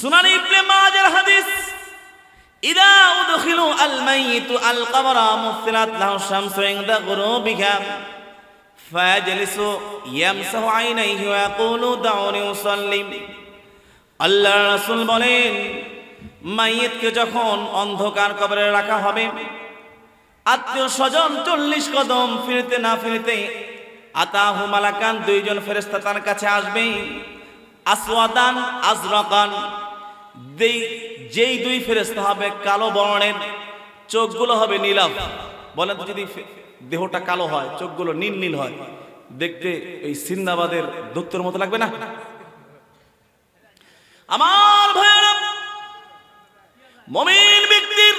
সুনান ইবনে মাজার হাদিস, ইদা উদখিলু আল মাইয়িতু আল কবরা মুফতিলাত লাহু শামসু ইনদা গুরুবিহা ইয়ামসাহু আইনাইহি ওয়া ইয়াকুলু দাউনি উসাল্লিম আল্লাহ রাসূল বলেন মাইয়িতকে যখন অন্ধকার কবরে রাখা হবে, আত্মীয় স্বজন চল্লিশ কদম ফিরতে না ফিরতে আতাহু মালাকান দুইজন ফেরেস্তা তার কাছে আসবে আসওয়াদান, আজরাকান যেই দুই ফেরেস্তা হবে কালো বর্ণের, চোখগুলো হবে নীলাভ। বলেন যদি দেহটা কালো হয়, চোখগুলো নীল নীল হয়, দেখতে এই সিন্দাবাদের দত্তর মতো লাগবে না? আমার ভাইয়েরা, মমিন ব্যক্তির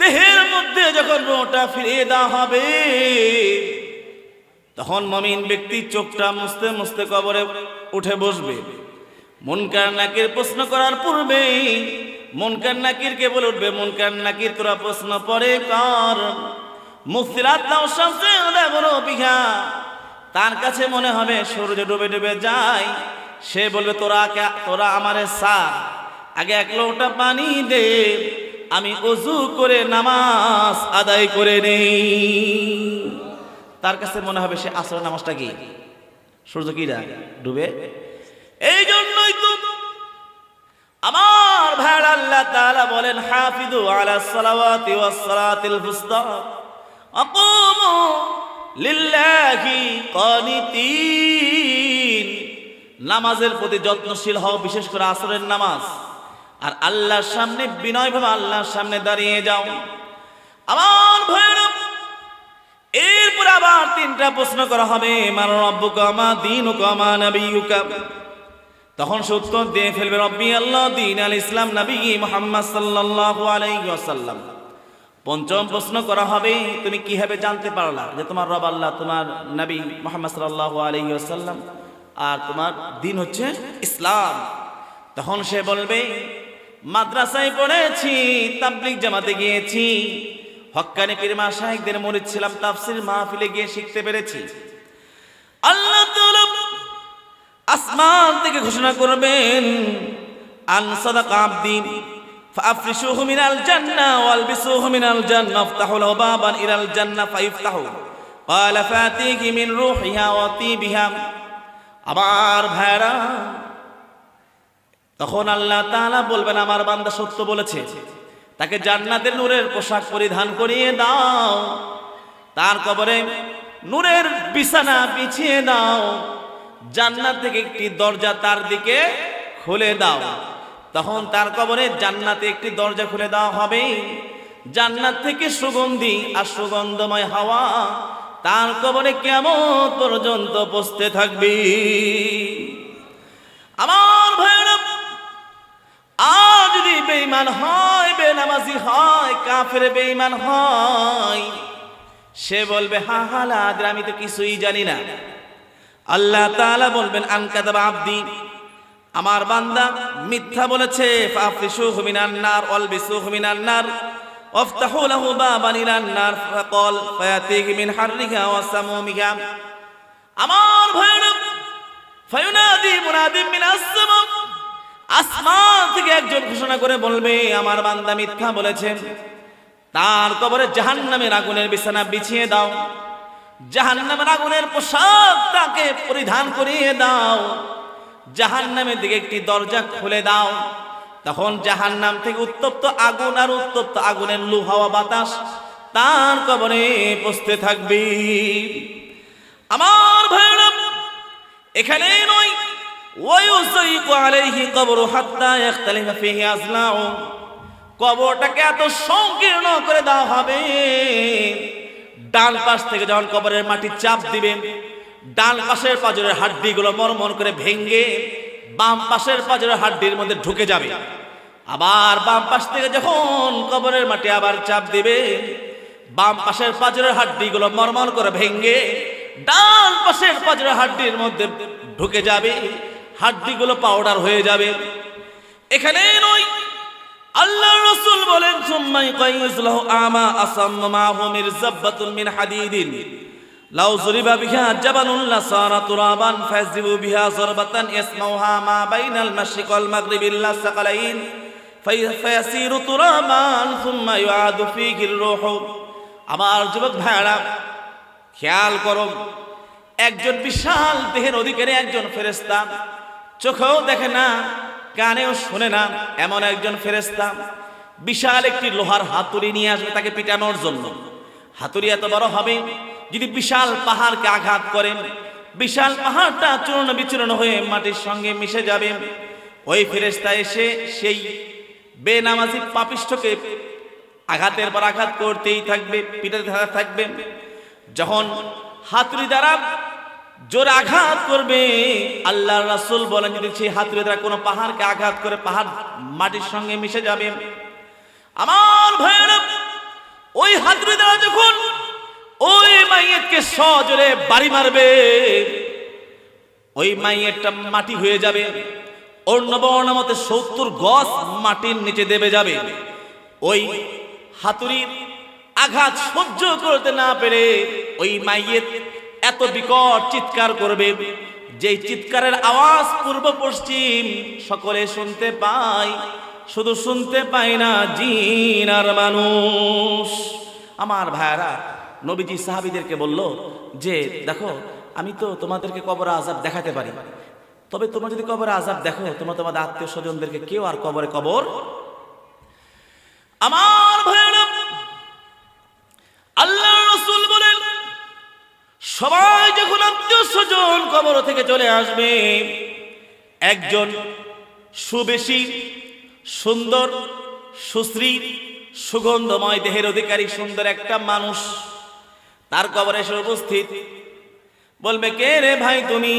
দেহের মধ্যে যখন রোটা ফিরিয়ে দেওয়া হবে, তখন মমিন ব্যক্তি চোখটা মুছতে মুছতে কবরে উঠে বসবে। মনকার নাকির প্রশ্ন করার পূর্বে মনকার নাকিরকে বলে উঠবে, মনকার নাকির তোরা প্রশ্ন পরে কর। মুফতিরাত বিঘা, তার কাছে মনে হবে সূর্য ডুবে ডুবে যায়। সে বলবে, তোরা তোরা আমারে সার, আগে এক লোটা পানি দে, আমি অজু করে নামাজ আদায় করে নেই। তার কাছে মনে হবে সে আসর নামাজটা কি? সূর্য কি ডুবে? এই জন্যই তো আমার ভাই আল্লাহ তাআলা বলেন হাফিজু আলা সালাওয়াতি ওয়াস সালাতিল ফুস্তা, আকুমু লিল্লাহি কানিতিন নামাজের প্রতি যত্নশীল হও, বিশেষ করে আসরের নামাজ। আর আল্লাহর সামনে, বিনয়ভাবে আল্লাহর সামনে দাঁড়িয়ে যাও। আমার ভাইরা এরপর আবার তিনটা প্রশ্ন করা হবে, মান রব্বুকা মা দীনুকা মা নাবিয়ুকা? তখন সে উত্তর দিয়ে ফেলবে, রব্বি আল্লাহ, দিন আল ইসলাম, নবী মোহাম্মদ সাল্লাল্লাহু আলাইহি ওয়াসাল্লাম। পঞ্চম প্রশ্ন করা হবে, তুমি কীভাবে জানতে পারলা যে তোমার রব আল্লাহ, তোমার নবী মোহাম্মদ সাল্লাল্লাহু আলাইহি ওয়াসাল্লাম আর তোমার দিন হচ্ছে ইসলাম? তখন সে বলবে, মাদ্রাসায় পড়েছি, তাবলিগ জামাতে গিয়েছি, হক্কানি পীরমা শাহেকদের মরিদ ছিলাম, তাফসির মাহফিলে গিয়ে শিখতে পেরেছি। আল্লাহ তাআলা আসমান থেকে ঘোষণা করবেন আন সাদাকা আবদিন ফাফরিশুহু মিনাল জান্নাহ ওয়ালবিসুহু মিনাল জান্নাহ আফতাহু লাহু বাবান ইলাল জান্নাহ ফাইফতাহু قال فاتيه من روحها وطيبها আমার ভাইরা তখন আল্লাহ তাআলা বলবেন আমার বান্দা সত্য বলেছে তাকে জান্নাতের নূরের পোশাক পরিধান করিয়ে দাও তার কবরে নূরের বিছানা বিছিয়ে দাও জান্নাত থেকে একটি দরজা তার দিকে খুলে দাও। তখন তার কবরে জান্নাতে একটি দরজা খুলে দেওয়া হবে। জান্নাত থেকে সুগন্ধি আর সুগন্ধময় হাওয়া তার কবরে কেমন পর্যন্ত বসতে থাকবে? আমার ভাইরা আর যদি বেঈমান হয়, বেনামাজি হয়, কাফের বেঈমান হয়, সে বলবে, হা হালাদ আমি তো কিছুই জানি না। আল্লাহ তাআলা বলবেন আনকাদাবা আব্দি, আমার বান্দা মিথ্যা বলেছে ফাফরিশুহু মিনান নার, ওয়ালবিসুহু মিনান নার, ওয়াফতাহু লাহু বাবান ইলান নার, ফাকাল, ফায়াতিহি মিন হাররিহা ওয়া সামুমিহা। আমার ভাইরা ফায়ুনাদি মুনাদিম মিনাস সামা আসমান থেকে একজন ঘোষণা করে বলবে, আমার বান্দা মিথ্যা বলেছেন তার কবরে জাহান্নামের আগুনের বিছানা বিছিয়ে দাও। জাহান্নামের আগুনের পোশাক তাকে পরিধান করিয়ে দাও। জাহান্নামের দিকে একটি দরজা খুলে দাও। তখন জাহান্নাম থেকে উত্তপ্ত আগুন আর উত্তপ্ত আগুনের লু হাওয়া বাতাস তার কবরে বসতে থাকবে। আমার ভাইরা এখানে নয়। ওয়ুসাইকু আলাইহি কবরু হাত্তা ইখতালিফা ফিহি আজলাউ কবরটাকে এত সংকীর্ণ করে দেওয়া হবে। ডান পাশ থেকে যখন কবরের মাটি চাপ দিবে, ডান পাশের পাজরের হাড্ডিগুলো মরমর করে ভেঙ্গে বাম পাশের পাজরের হাড্ডির মধ্যে ঢুকে যাবে। আবার বাম পাশ থেকে যখন কবরের মাটি আবার চাপ দিবে, বাম পাশের পাজরের হাড্ডিগুলো মরমর করে ভেঙ্গে ডান পাশের পাজরের হাড্ডির মধ্যে ঢুকে যাবে, হাড্ডিগুলো পাউডার হয়ে যাবে। এখানে নয় আল্লাহ রসুল বলেন, সুম্মাই কাইসলাহু আমা আসাম্মা মাহু মিরজাব্বাতুন মিন হাদিদিন। লাউ জুরিবা বিহা জাবানুল্লাহ সারা তুরাবান ফাযিবু বিহা জরবাতান ইয়াসমাউহা মা বাইনাল মাশরিক ওয়াল মাগরিব ইল্লা সাকালাইন ফায়াসিরু তুরাবান সুম্মা ইউআদু ফীহি রূহ। আমার যুবক ভাইরা খেয়াল করো, একজন বিশাল দেহের অধিকারী একজন ফেরেস্তা চোখেও দেখে না কানেও শোনে না এমন একজন ফেরেস্তা বিশাল একটি লোহার হাতুড়ি নিয়ে আসবে তাকে পিটানোর জন্য। হাতুড়ি এত বড় হবে, যদি বিশাল পাহাড়কে আঘাত করেন বিশাল পাহাড়টা চূর্ণ বিচূর্ণ হয়ে মাটির সঙ্গে মিশে যাবে। ওই ফেরেস্তা এসে সেই বেনামাজি পাপিষ্ঠকে আঘাতের পর আঘাত করতেই থাকবে, পিটাতে থাকবে। যখন হাতুড়ি দ্বারা জোর আঘাত করবে। আল্লাহ রাসুল বলেন, যদি সেই হাতুড়ি দ্বারা কোনো পাহাড়কে আঘাত করে, পাহাড় মাটির সঙ্গে মিশে যাবে। আমার ভয়ানক ওই হাতুড়ি দ্বারা যখন ওই মাইয়েতকে সজোরে বাড়ি মারবে, ওই মাইয়েরটা মাটি হয়ে যাবে অন্য বর্ণ মতে সত্তর গজ মাটির নিচে দেবে যাবে। ওই হাতুড়ির আঘাত সহ্য করতে না পেরে ওই মাইয়ের এত বিকট চিৎকার করবে। যে চিৎকারের আওয়াজ পূর্ব পশ্চিম সকলে শুনতে পায়, শুধু শুনতে পায় না জিন আর মানুষ। আমার ভাইরা নবীজি সাহাবিদেরকে বলল, যে দেখো, আমি তো তোমাদেরকে কবর আজাব দেখাতে পারি। তবে তোমরা যদি কবর আজাব দেখো, তোমরা তোমাদের আত্মীয় স্বজনদেরকে কেউ আর কবরে কবর আমার ভাইরা আল্লাহ সবাই যখন আত্মীয় স্বজন কবর থেকে চলে আসবে, একজন সুবেশী, সুন্দর, সুশ্রী, সুগন্ধময়, দেহের অধিকারী, সুন্দর একটা মানুষ তার কবরে এসে উপস্থিত। বলবে, কে রে ভাই তুমি?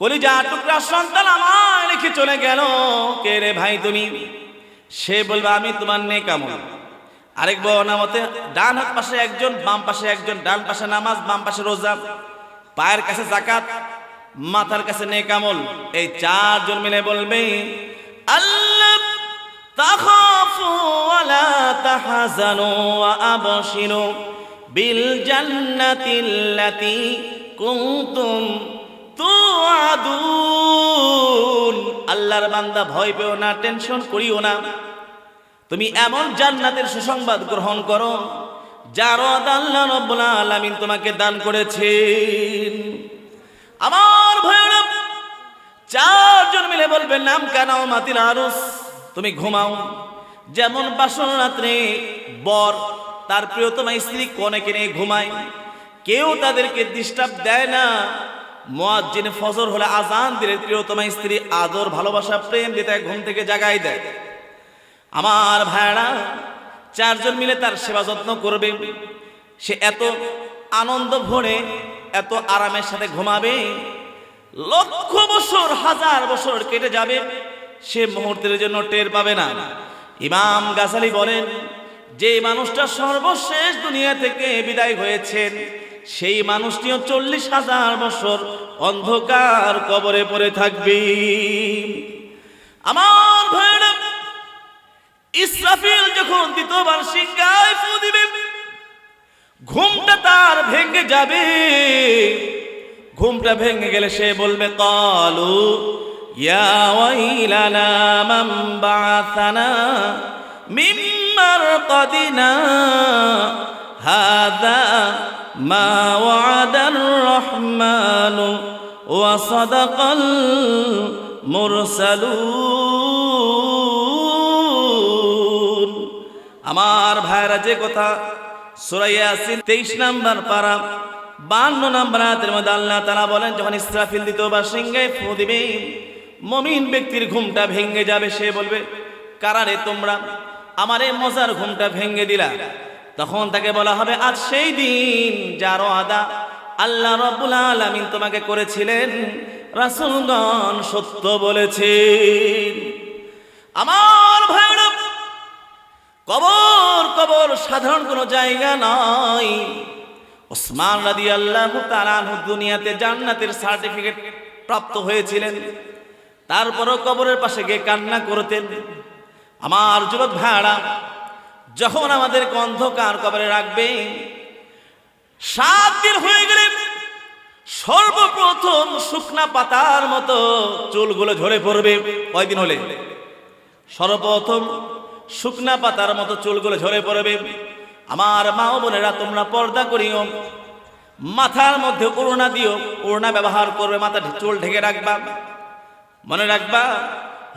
কলিজা টুকরা সন্তান আমার রেখে চলে গেল। কে রে ভাই তুমি? সে বলবে, আমি তোমার নেই কেমন আরেক বর্ণামতে ডান হাত পাশে একজন, বাম পাশে একজন, ডান পাশে নামাজ, বাম পাশে রোজা, পায়ের কাছে জাকাত মাথার কাছে নেকামল এই চারজন মিলে বলবে, আল্লাহ আল্লাহর বান্দা ভয় পেও না, টেনশন করিও না। তুমি এমন জান্নাতের সুসংবাদ গ্রহণ করো যার আল্লাহ রব্বুল আলামিন তোমাকে দান করেছেন। আমার ভয়ানক চারজন মিলে বলবে, নাম কেন মাতিল আরুস? তুমি ঘুমাও। যেমন বাসন রাত্রে বর তার প্রিয়তমা স্ত্রী কনেকে নিয়ে ঘুমায়, কেউ তাদেরকে ডিস্টার্ব দেয় না। মুয়াজ্জিন ফজর হলে আজান দিলে প্রিয়তমা স্ত্রী আদর, ভালোবাসা, প্রেম দিতে, ঘুম থেকে জাগাই দেয়। আমার ভাইরা চারজন মিলে তার সেবা যত্ন করবে। সে এত আনন্দ ভরে, এত আরামের সাথে ঘুমাবে, লক্ষ বছর, হাজার বছর কেটে যাবে, সে মুহূর্তের জন্য টের পাবে না। ইমাম গাছালি বলেন, যে মানুষটা সর্বশেষ দুনিয়া থেকে বিদায় হয়েছেন সেই মানুষটিও চল্লিশ হাজার বছর অন্ধকার কবরে পড়ে থাকবে। আমার ভাইরা ইসরাফিল যখন দ্বিতীয়বার সিংহায় ফু দিবে, ঘুমটা তার ভেঙে যাবে। ঘুমটা ভেঙে গেলে সে বলবে, কালু ওয়াইলানা বাআসানা মারকাদিনা মা ওয়াদার রহমানু ওয়া সাদাকাল মুরসালুন। আমার ভাইরা যে কথা সুরাইয়া আসিন তেইশ নাম্বার পারা, বান্ন নাম্বার হাতের মধ্যে আল্লাহ তারা বলেন, যখন ইসরাফিল দিত বা সিংহে ফু দিবে, মমিন ব্যক্তির ঘুমটা ভেঙে যাবে, সে বলবে কারারে তোমরা? আমার এই মজার ঘুমটা ভেঙে দিলা। তখন তাকে বলা হবে, আজ সেই দিন যারও আদা আল্লাহ রব্বুল আলামিন তোমাকে করেছিলেন, রাসূলগণ সত্য বলেছেন। আমার ভাইরা কবর কবর সাধারণ কোনো জায়গা নয় ওসমান রাদি আল্লাহ দুনিয়াতে জান্নাতের সার্টিফিকেট প্রাপ্ত হয়েছিলেন। তারপরও কবরের পাশে গিয়ে কান্না করতেন। আমার যুবক ভাড়া যখন আমাদের অন্ধকার কবরে রাখবে, সাত দিন হয়ে গেলে সর্বপ্রথম শুকনা পাতার মতো চুলগুলো ঝরে পড়বে। কয়দিন হলে? সর্বপ্রথম শুকনা পাতার মতো চুলগুলো ঝরে পড়বে। আমার মা বোনেরা, তোমরা পর্দা করিও। মাথার মধ্যে ওড়না দিও। ওড়না ব্যবহার করবে, মাথা চুল ঢেকে রাখবা। মনে রাখবা,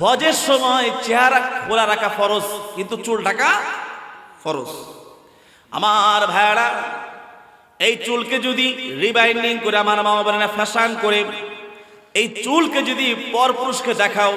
হজের সময় চেহারা খোলা রাখা ফরজ, কিন্তু চুল ঢাকা ফরজ। আমার ভাইয়ারা, এই চুলকে যদি রিবাইন্ডিং করে, আমার মা বোনেরা ফ্যাশন করে, এই চুলকে যদি পরপুরুষকে দেখাও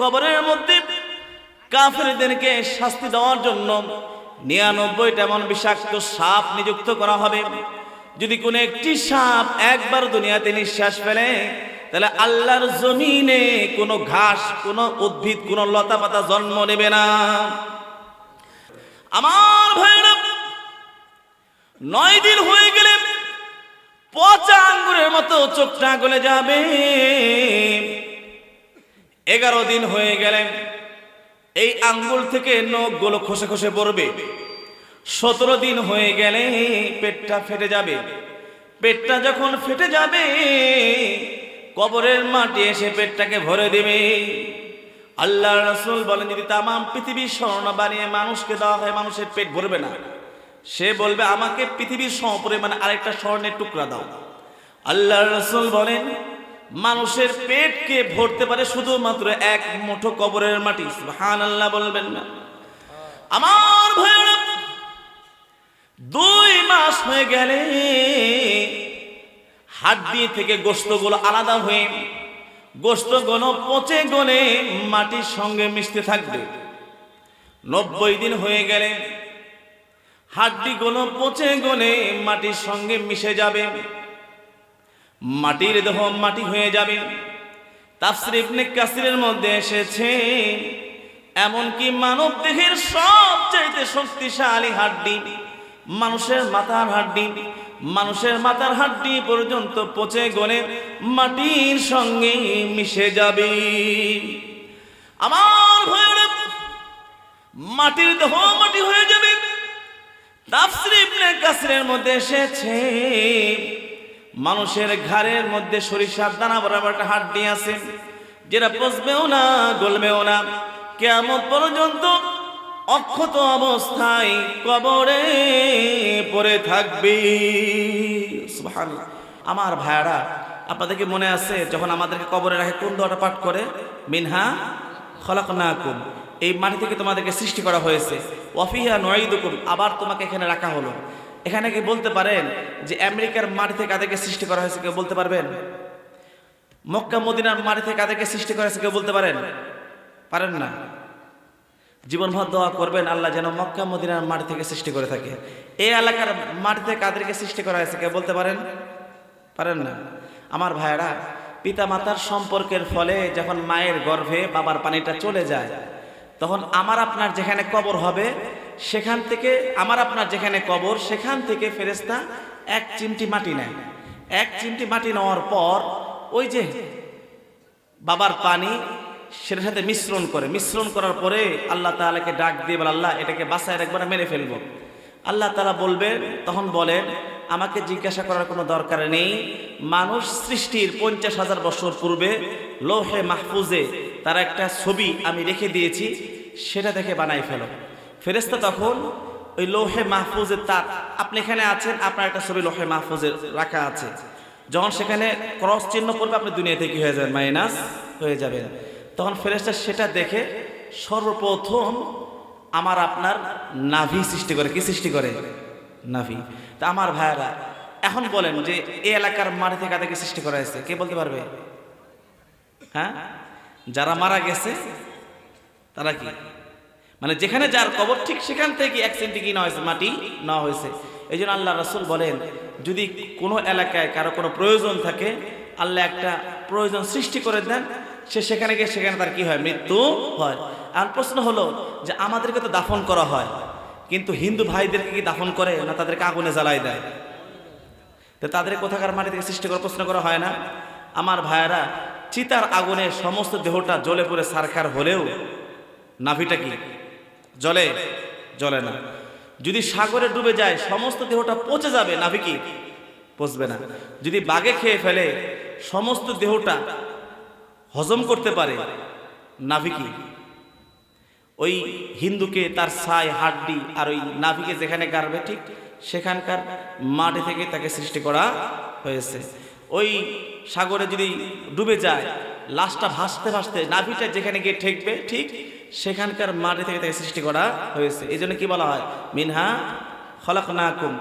কবরের মধ্যে কাফেরদেরকে শাস্তি দেওয়ার জন্য নিরানব্বইটা এমন বিষাক্ত সাপ নিযুক্ত করা হবে। যদি কোনো একটি সাপ একবার দুনিয়াতে নিঃশ্বাস ফেলে, তাহলে আল্লাহর জমিনে কোনো ঘাস, কোনো উদ্ভিদ, কোনো লতা পাতা জন্ম নেবে না। আমার ভাইরা, নয় দিন হয়ে গেলে পচা আঙ্গুরের মতো চোখটা গলে যাবে। এগারো দিন হয়ে গেলেন এই আঙ্গুল থেকে নখগুলো খসে খসে পড়বে। সতেরো দিন হয়ে গেলে পেটটা ফেটে যাবে। পেটটা যখন ফেটে যাবে, কবরের মাটি এসে পেটটাকে ভরে দেবে। আল্লাহ রসুল বলেন, যদি তামাম পৃথিবীর স্বর্ণ বানিয়ে মানুষকে দেওয়া হয়, মানুষের পেট ভরবে না। সে বলবে, আমাকে পৃথিবীর সমপরিমাণে আরেকটা স্বর্ণের টুকরা দাও। আল্লাহ রসুল বলেন মানুষের পেটকে ভরতে পারে শুধুমাত্র এক মুঠো কবরের মাটি। হান আল্লাহ বলবেন না। আমার ভাইয়েরা, দুই মাস হয়ে গেলে হাড্ডি থেকে গোস্তগুলো আলাদা হয়ে গোস্তগুলো পচে গলে মাটির সঙ্গে মিশতে থাকবে। নব্বই দিন হয়ে গেলে হাড্ডিগুলো পচে গলে মাটির সঙ্গে মিশে যাবে। মাটির দেহ মাটি হয়ে যাবে। তাফসির ইবনে কাসিরের মধ্যে এসেছে, এমনকি মানব দেহের সবচাইতে শক্তিশালী হাড্ডি, মানুষের মাথার হাড্ডি, মানুষের মাথার হাড্ডি পর্যন্ত পচে গলে মাটির সঙ্গে মিশে যাবে। আমার ভয়ের মাটির দেহ মাটি হয়ে যাবে। তাফসির ইবনে কাসিরের মধ্যে এসেছে মানুষের ঘাড়ের মধ্যে সরিষার দানা বরাবর একটা হাড্ডি আছে, যেটা পচবেও না, গলবেও না। কেমন পর্যন্ত অক্ষত অবস্থায় কবরে পড়ে থাকবে। আমার ভাইয়ারা আপনাদেরকে মনে আছে, যখন আমাদেরকে কবরে রাখে, কোন দোয়াটা পাঠ করে? মিনহা খলাকনাকুম। এই মাটি থেকে তোমাদেরকে সৃষ্টি করা হয়েছে। ওয়াফিহা নয়দুকুম আবার তোমাকে এখানে রাখা হলো। এখানে কি বলতে পারেন যে আমেরিকার মাটি থেকে কাদেরকে সৃষ্টি করা হয়েছে কেউ বলতে পারবেন? মক্কা, মদিনার মাটি থেকে কাদেরকে সৃষ্টি করা হয়েছে কেউ বলতে পারেন? পারেন না। জীবনভর দোয়া করবেন, আল্লাহ যেন মক্কা, মদিনার মাটি থেকে সৃষ্টি করে থাকে। এই এলাকার মাটি থেকে কাদেরকে সৃষ্টি করা হয়েছে কেউ বলতে পারেন? পারেন না। আমার ভাইয়েরা পিতা মাতার সম্পর্কের ফলে যখন মায়ের গর্ভে বাবার পানিটা চলে যায়, তখন আমার আপনার যেখানে কবর হবে সেখান থেকে আমার আপনার যেখানে কবর, সেখান থেকে ফেরেস্তা এক চিমটি মাটি নেয়। এক চিমটি মাটি নেওয়ার পর ওই যে বাবার পানি, সেটার সাথে মিশ্রণ করে। মিশ্রণ করার পরে আল্লাহ তাআলাকে ডাক দিয়ে বলে, আল্লাহ, এটাকে বাসায় একবার মেরে ফেলব। আল্লাহ তালা বলবেন তখন বলেন আমাকে জিজ্ঞাসা করার কোনো দরকার নেই। মানুষ সৃষ্টির পঞ্চাশ হাজার বছর পূর্বে লোহে মাহফুজে তার একটা ছবি আমি রেখে দিয়েছি, সেটা দেখে বানাই ফেলো। ফেরেস্তা তখন ওই লোহে মাহফুজের তার আপনি এখানে আছেন, আপনার একটা ছবি লোহে মাহফুজে রাখা আছে। যখন সেখানে ক্রস চিহ্ন করবে আপনি দুনিয়া থেকে হয়ে যাবেন, মাইনাস হয়ে যাবেন। তখন ফেরেস্তা সেটা দেখে সর্বপ্রথম আমার আপনার নাভি সৃষ্টি করে। কি সৃষ্টি করে? নাভি। তা আমার ভাইয়ারা, এখন বলেন যে এই এলাকার মাটি থেকে কাদেরকে সৃষ্টি করা হয়েছে, কে বলতে পারবে? হ্যাঁ? যারা মারা গেছে, তারা কি? মানে যেখানে যার কবর, ঠিক সেখান থেকে এক সেন্টি কি নেওয়া হয়েছে? মাটি নেওয়া হয়েছে। এই জন্য আল্লাহ রসুল বলেন, যদি কোনো এলাকায় কারও কোনো প্রয়োজন থাকে, আল্লাহ একটা প্রয়োজন সৃষ্টি করে দেন, সে সেখানে গিয়ে সেখানে তার কি হয়? মৃত্যু হয়। আর প্রশ্ন হলো যে আমাদেরকে তো দাফন করা হয়, কিন্তু হিন্দু ভাইদেরকে কি দাফন করে না তাদেরকে আগুনে জ্বালাই দেয়? তো তাদের কোথাকার মাটি থেকে সৃষ্টি করে প্রশ্ন করা হয় না। আমার ভাইয়েরা, চিতার আগুনে সমস্ত দেহটা জ্বলে পড়ে সারখার হলেও নাভিটা কি? জলে? জলে না। যদি সাগরে ডুবে যায়, সমস্ত দেহটা পচে যাবে, নাভি কি? পচবে না। যদি বাগে খেয়ে ফেলে, সমস্ত দেহটা হজম করতে পারে, নাভি কি? ওই হিন্দুকে তার ছাই, হাড্ডি আর ওই নাভিকে যেখানে গাড়বে, ঠিক সেখানকার মাটি থেকে তাকে সৃষ্টি করা হয়েছে। ওই সাগরে যদি ডুবে যায়, লাশটা ভাসতে ভাসতে নাভিটা যেখানে গিয়ে ঠেকবে, ঠিক সেখানকার মাটি থেকে তাকে সৃষ্টি করা হয়েছে। এই জন্য কি বলা হয়? মিনহা খলাক নাকুম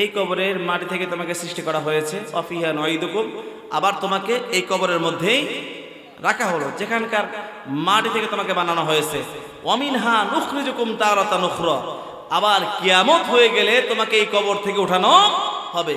এই কবরের মাটি থেকে তোমাকে সৃষ্টি করা হয়েছে। অফিহা নয়দুকুম। আবার তোমাকে এই কবরের মধ্যেই রাখা হলো, যেখানকার মাটি থেকে তোমাকে বানানো হয়েছে। অমিনহা নুখরিজুকুম তারাতা নুখরা আবার কিয়ামত হয়ে গেলে তোমাকে এই কবর থেকে উঠানো হবে।